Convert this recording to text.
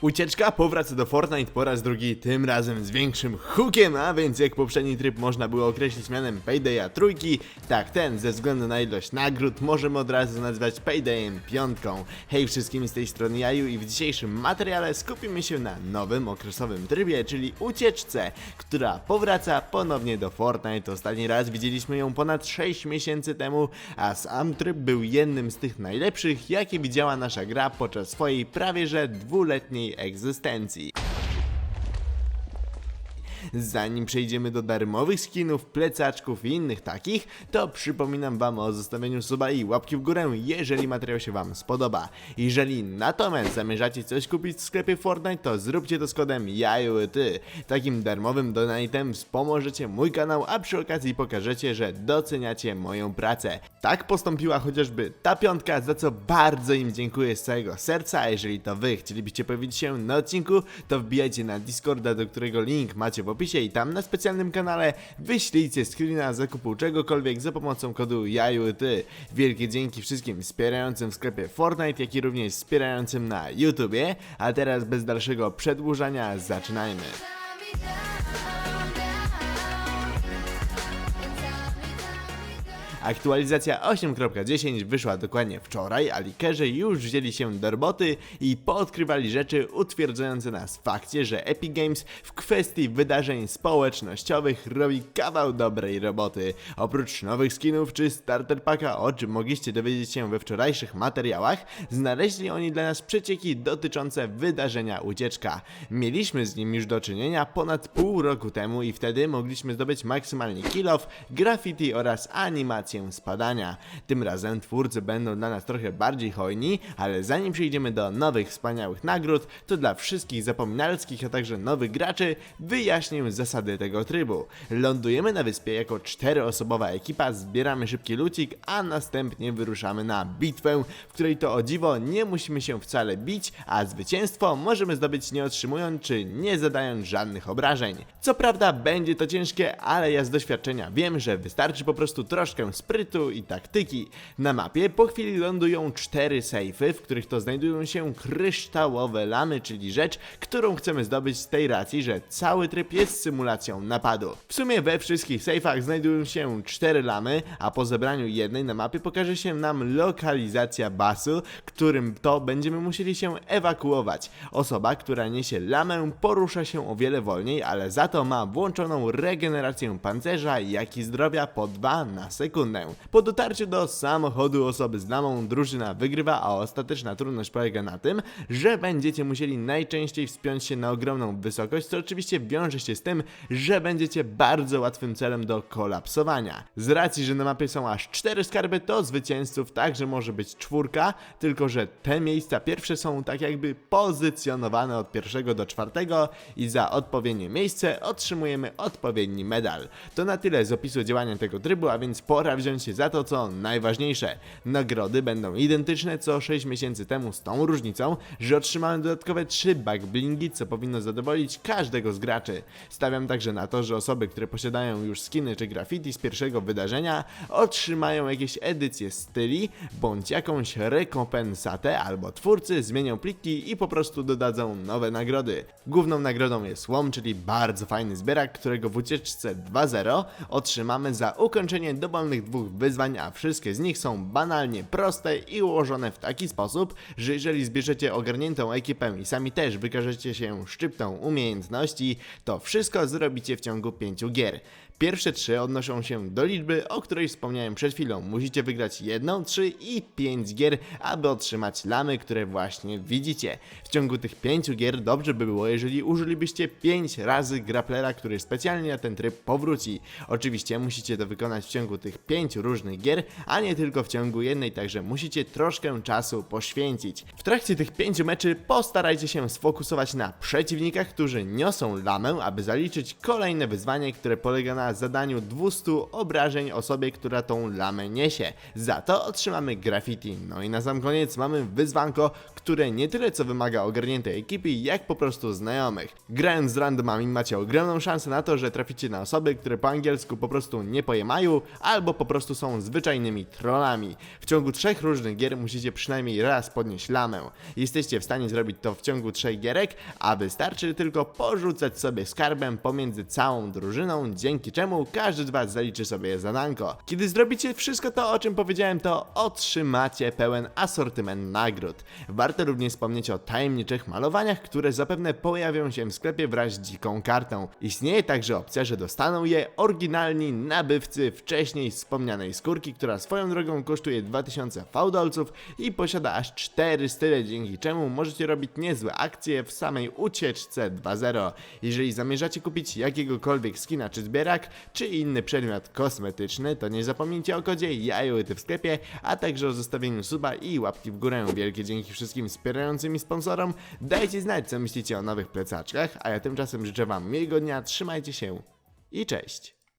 Ucieczka powraca do Fortnite po raz drugi, tym razem z większym hookiem, a więc jak poprzedni tryb można było określić mianem Paydaya trójki, tak ten ze względu na ilość nagród możemy od razu nazwać Paydayem piątką. Hej wszystkim z tej strony Jaju i w dzisiejszym materiale skupimy się na nowym okresowym trybie, czyli ucieczce, która powraca ponownie do Fortnite. Ostatni raz widzieliśmy ją ponad 6 miesięcy temu, a sam tryb był jednym z tych najlepszych, jakie widziała nasza gra podczas swojej prawie że dwuletniej egzystencji. Zanim przejdziemy do darmowych skinów, plecaczków i innych takich, to przypominam wam o zostawieniu suba i łapki w górę, jeżeli materiał się wam spodoba. Jeżeli natomiast zamierzacie coś kupić w sklepie Fortnite, to zróbcie to z kodem JAJUTY. Takim darmowym donatem wspomożecie mój kanał, a przy okazji pokażecie, że doceniacie moją pracę. Tak postąpiła chociażby ta piątka, za co bardzo im dziękuję z całego serca, a jeżeli to wy chcielibyście pojawić się na odcinku, to wbijajcie na Discorda, do którego link macie w opisie i tam na specjalnym kanale wyślijcie screena zakupu czegokolwiek za pomocą kodu JAJUTY. Wielkie dzięki wszystkim wspierającym w sklepie Fortnite, jak i również wspierającym na YouTubie. A teraz bez dalszego przedłużania zaczynajmy. Aktualizacja 8.10 wyszła dokładnie wczoraj, a likerzy już wzięli się do roboty i poodkrywali rzeczy utwierdzające nas w fakcie, że Epic Games w kwestii wydarzeń społecznościowych robi kawał dobrej roboty. Oprócz nowych skinów czy starter packa, o czym mogliście dowiedzieć się we wczorajszych materiałach, znaleźli oni dla nas przecieki dotyczące wydarzenia ucieczka. Mieliśmy z nim już do czynienia ponad pół roku temu i wtedy mogliśmy zdobyć maksymalnie kill off, graffiti oraz animację spadania. Tym razem twórcy będą dla nas trochę bardziej hojni, ale zanim przejdziemy do nowych wspaniałych nagród, to dla wszystkich zapominalskich, a także nowych graczy wyjaśnię zasady tego trybu. Lądujemy na wyspie jako czteroosobowa ekipa, zbieramy szybki lucik, a następnie wyruszamy na bitwę, w której to o dziwo nie musimy się wcale bić, a zwycięstwo możemy zdobyć nie otrzymując czy nie zadając żadnych obrażeń. Co prawda będzie to ciężkie, ale ja z doświadczenia wiem, że wystarczy po prostu troszkę sprytu i taktyki. Na mapie po chwili lądują cztery sejfy, w których to znajdują się kryształowe lamy, czyli rzecz, którą chcemy zdobyć z tej racji, że cały tryb jest symulacją napadu. W sumie we wszystkich sejfach znajdują się cztery lamy, a po zebraniu jednej na mapie pokaże się nam lokalizacja basu, którym to będziemy musieli się ewakuować. Osoba, która niesie lamę porusza się o wiele wolniej, ale za to ma włączoną regenerację pancerza, jak i zdrowia po 2 na sekundę. Po dotarciu do samochodu osoby z lamą drużyna wygrywa, a ostateczna trudność polega na tym, że będziecie musieli najczęściej wspiąć się na ogromną wysokość, co oczywiście wiąże się z tym, że będziecie bardzo łatwym celem do kolapsowania. Z racji, że na mapie są aż cztery skarby, to zwycięzców także może być czwórka, tylko że te miejsca pierwsze są tak jakby pozycjonowane od pierwszego do czwartego i za odpowiednie miejsce otrzymujemy odpowiedni medal. To na tyle z opisu działania tego trybu, a więc pora wziąć się za to, co najważniejsze. Nagrody będą identyczne co 6 miesięcy temu z tą różnicą, że otrzymałem dodatkowe 3 backblingi, co powinno zadowolić każdego z graczy. Stawiam także na to, że osoby, które posiadają już skiny czy graffiti z pierwszego wydarzenia, otrzymają jakieś edycje styli, bądź jakąś rekompensatę, albo twórcy zmienią pliki i po prostu dodadzą nowe nagrody. Główną nagrodą jest łom, czyli bardzo fajny zbierak, którego w ucieczce 2.0 otrzymamy za ukończenie dowolnych dwóch wyzwań, a wszystkie z nich są banalnie proste i ułożone w taki sposób, że jeżeli zbierzecie ogarniętą ekipę i sami też wykażecie się szczyptą umiejętności, to wszystko zrobicie w ciągu 5 gier. Pierwsze trzy odnoszą się do liczby, o której wspomniałem przed chwilą. Musicie wygrać jedną, trzy i pięć gier, aby otrzymać lamy, które właśnie widzicie. W ciągu tych pięciu gier dobrze by było, jeżeli użylibyście pięć razy grapplera, który specjalnie na ten tryb powróci. Oczywiście musicie to wykonać w ciągu tych pięciu różnych gier, a nie tylko w ciągu jednej, także musicie troszkę czasu poświęcić. W trakcie tych pięciu meczy postarajcie się sfokusować na przeciwnikach, którzy niosą lamę, aby zaliczyć kolejne wyzwanie, które polega na zadaniu 200 obrażeń osobie, która tą lamę niesie. Za to otrzymamy graffiti. No i na sam koniec mamy wyzwanko, które nie tyle co wymaga ogarniętej ekipy, jak po prostu znajomych. Grając z randomami macie ogromną szansę na to, że traficie na osoby, które po angielsku po prostu nie pojemają, albo po prostu są zwyczajnymi trollami. W ciągu trzech różnych gier musicie przynajmniej raz podnieść lamę. Jesteście w stanie zrobić to w ciągu trzech gierek, a wystarczy tylko porzucać sobie skarbem pomiędzy całą drużyną, dzięki czemu każdy z was zaliczy sobie zadanko. Kiedy zrobicie wszystko to, o czym powiedziałem, to otrzymacie pełen asortyment nagród. Warto również wspomnieć o tajemniczych malowaniach, które zapewne pojawią się w sklepie wraz z dziką kartą. Istnieje także opcja, że dostaną je oryginalni nabywcy wcześniej wspomnianej skórki, która swoją drogą kosztuje 2000 fałdolców i posiada aż 4 style, dzięki czemu możecie robić niezłe akcje w samej ucieczce 2.0. Jeżeli zamierzacie kupić jakiegokolwiek skina czy zbierak, czy inny przedmiot kosmetyczny, to nie zapomnijcie o kodzie jajołyty w sklepie, a także o zostawieniu suba i łapki w górę. Wielkie dzięki wszystkim wspierającym i sponsorom. Dajcie znać, co myślicie o nowych plecaczkach, a ja tymczasem życzę wam miłego dnia, trzymajcie się i cześć!